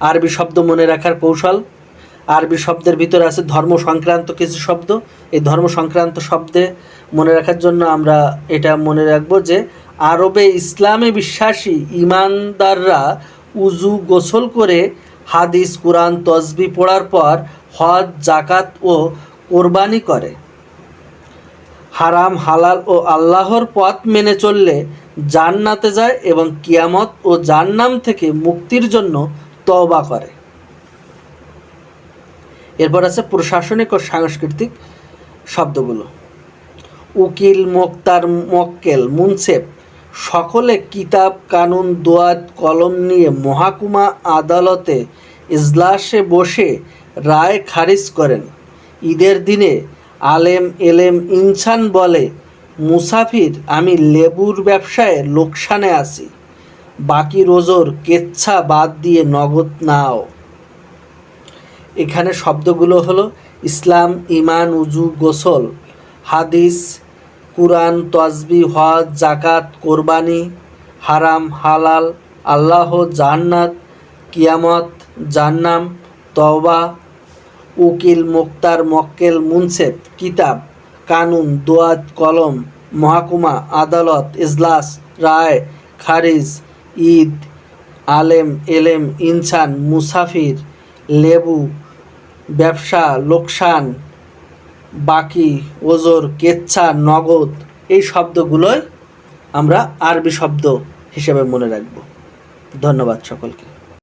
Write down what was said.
আরবি শব্দ মনে রাখার কৌশল। আরবি শব্দের ভিতরে আছে ধর্ম সংক্রান্ত কিছু শব্দ। এই ধর্ম সংক্রান্ত শব্দে মনে রাখার জন্য আমরা এটা মনে রাখব যে আরবে ইসলামে বিশ্বাসী ইমানদাররা উজু গোসল করে হাদিস, কোরআন, তসবি পড়ার পর হজ জাকাত ও কোরবানি করে। হারাম, হালাল ও আল্লাহর পথ মেনে চললে জান্নাতে যায় এবং কিয়ামত ও জান্নাম থেকে মুক্তির জন্য তওবা করে। এরপর আছে প্রশাসনিক ও সাংস্কৃতিক শব্দগুলো। উকিল, মোক্তার, মক্কেল মুনসেফ সকলে কিতাব, কানুন, দোয়াত, কলম নিয়ে মহাকুমা আদালতে ইজলাসে বসে রায় খারিজ করেন। ঈদের দিনে আলেম, এলেম, ইনসান বলে, মুসাফির, আমি লেবুর ব্যবসায় লোকসানে আছি। বাকি রোজোর কেচ্ছা বাদ দিয়ে নগদ নাও। এখানে শব্দগুলো হলো ইসলাম ইমান উজু, গোসল, হাদিস, কুরআন তসবি হজ জাকাত কোরবানি, হারাম, হালাল, আল্লাহ, জান্নাত, কিয়ামত জান্নাম তওবা, উকিল, মুক্তার, মক্কেল মুনসেফ কিতাব, কানুন, দোয়াত, কলম, মহাকুমা, আদালত, ইজলাস, রায়, খারিজ ঈদ, আলেম, এলেম, ইনসান, মুসাফির, লেবু, ব্যবসা, লোকসান, বাকি, ওজোর, কেচ্ছা, নগদ, এই শব্দগুলোই আমরা আরবি শব্দ হিসেবে মনে রাখব। ধন্যবাদ সকলকে।